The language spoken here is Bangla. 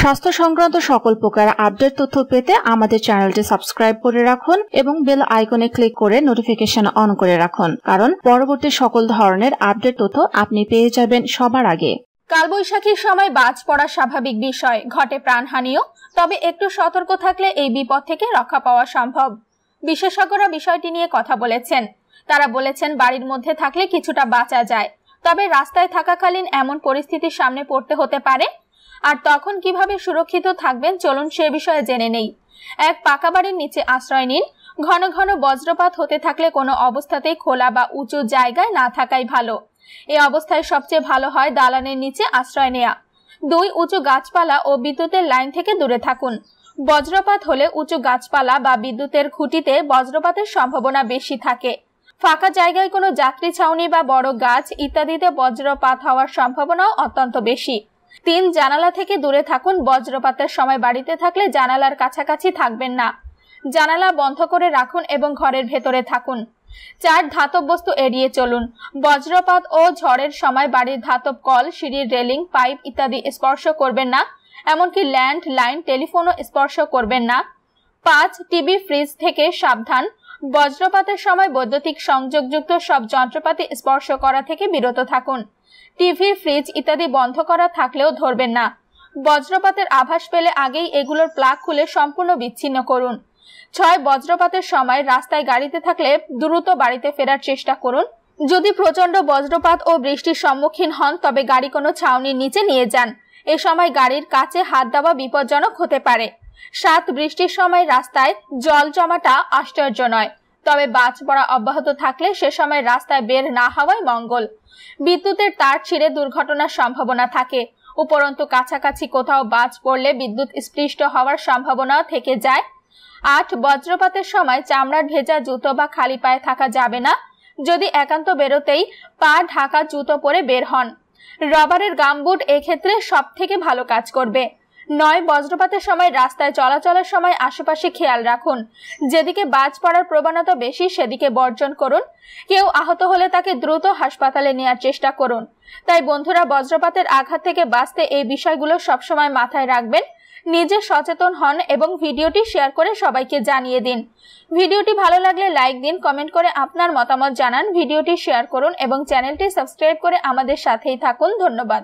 স্বাস্থ্য সংক্রান্ত সকল প্রকার আপডেট তথ্য পেতে আমাদের চ্যানেলটি সাবস্ক্রাইব করে রাখুন এবং বেল আইকনে ক্লিক করে নোটিফিকেশন অন করে রাখুন। কারণ পরবর্তী সকল ধরনের আপডেট তথ্য আপনি পেয়ে যাবেন সবার আগে। কালবৈশাখীর সময় বাজ পড়া স্বাভাবিক বিষয়। ঘটে প্রাণহানিও তবে একটু সতর্ক থাকলে এই বিপদ থেকে রক্ষা পাওয়া সম্ভব। বিশেষজ্ঞরা বিষয়টি নিয়ে কথা বলেছেন। তারা বলেছেন, বাড়ির মধ্যে থাকলে কিছুটা বাঁচা যায়। তবে রাস্তায় থাকাকালীন এমন পরিস্থিতির সামনে পড়তে হতে পারে। আর তখন কীভাবে সুরক্ষিত থাকবেন চলুন সে বিষয়ে জেনে নেই। এক পাকা বাড়ির নিচে আশ্রয় নিন। ঘন ঘন বজ্রপাত হতে থাকলে কোনো অবস্থাতেই খোলা বা উঁচু জায়গায় না থাকাই ভালো। এ অবস্থায় সবচেয়ে ভালো হয় দালানের নিচে আশ্রয় নেয়া। দুই, উঁচু গাছপালা ও বিদ্যুতের লাইন থেকে দূরে থাকুন। বজ্রপাত হলে উঁচু গাছপালা বা বিদ্যুতের খুঁটিতে বজ্রপাতের সম্ভাবনা বেশি থাকে। ফাঁকা জায়গায় কোনো যাত্রী ছাউনি বা বড় গাছ ইত্যাদিতে বজ্রপাত হওয়ার সম্ভাবনাও অত্যন্ত বেশি। তিন জানালা থেকে দূরে থাকুন, বজ্রপাতের সময় বাড়িতে থাকলে জানালার কাছাকাছি থাকবেন না। জানালা বন্ধ করে রাখুন এবং ঘরের ভেতরে থাকুন। চার ধাতব বস্তু এড়িয়ে চলুন। বজ্রপাত ও ঝড়ের সময় বাড়ির ধাতব কল, সিঁড়ির রেলিং, পাইপ ইত্যাদি স্পর্শ করবেন না, এমনকি ল্যান্ড লাইন, টেলিফোনও স্পর্শ করবেন না। পাঁচ, টিভি, ফ্রিজ থেকে সাবধান। বজ্রপাতের সময় বৈদ্যুতিক সংযোগযুক্ত সব যন্ত্রপাতি স্পর্শ করা থেকে বিরত থাকুন। টিভি, ফ্রিজ ইত্যাদি বন্ধ করা থাকলেও ধরবেন না। বজ্রপাতের আভাস পেলে আগেই এগুলোর প্লাগ খুলে সম্পূর্ণ বিচ্ছিন্ন করুন। ছয় বজ্রপাতের সময় রাস্তায় গাড়িতে থাকলে দ্রুত বাড়িতে ফেরার চেষ্টা করুন। যদি প্রচণ্ড বজ্রপাত ও বৃষ্টির সম্মুখীন হন, তবে গাড়ি কোনো ছাউনির নিচে নিয়ে যান। এ সময় গাড়ির কাছে হাত দেওয়া বিপজ্জনক হতে পারে। সাত বৃষ্টির সময় রাস্তায় জল জমাটা আশ্চর্য নয়। তবে বাজ পড়া অব্যাহত থাকলে সে সময় রাস্তায় বের না হওয়াই মঙ্গল। বিদ্যুতের তার ছিঁড়ে দুর্ঘটনার সম্ভাবনা থাকে। উপরন্তু কাছাকাছি কোথাও বাজ পড়লে বিদ্যুৎ স্পৃষ্ট হওয়ার সম্ভাবনা থেকে যায়। আট, বজ্রপাতের সময় চামড়ার ভেজা জুতো বা খালি পায়ে থাকা যাবে না। যদি একান্ত বেরোতেই পা ঢাকা জুতো পরে বের হন। রবারের গামবুট এক্ষেত্রে সব থেকে ভালো কাজ করবে। নয় বজ্রপাতের সময় রাস্তায় চলাচলের সময় আশেপাশে খেয়াল রাখুন। যেদিকে বাজ পড়ার প্রবণতা বেশি, সেদিকে বর্জন করুন। কেউ আহত হলে তাকে দ্রুত হাসপাতালে নেওয়ার চেষ্টা করুন। তাই বন্ধুরা, বজ্রপাতের আঘাত থেকে বাঁচতে এই বিষয়গুলো সবসময় মাথায় রাখবেন। নিজে সচেতন হন এবং ভিডিওটি শেয়ার করে সবাইকে জানিয়ে দিন। ভিডিওটি ভালো লাগলে লাইক দিন, কমেন্ট করে আপনার মতামত জানান। ভিডিওটি শেয়ার করুন এবং চ্যানেলটি সাবস্ক্রাইব করে আমাদের সাথেই থাকুন। ধন্যবাদ।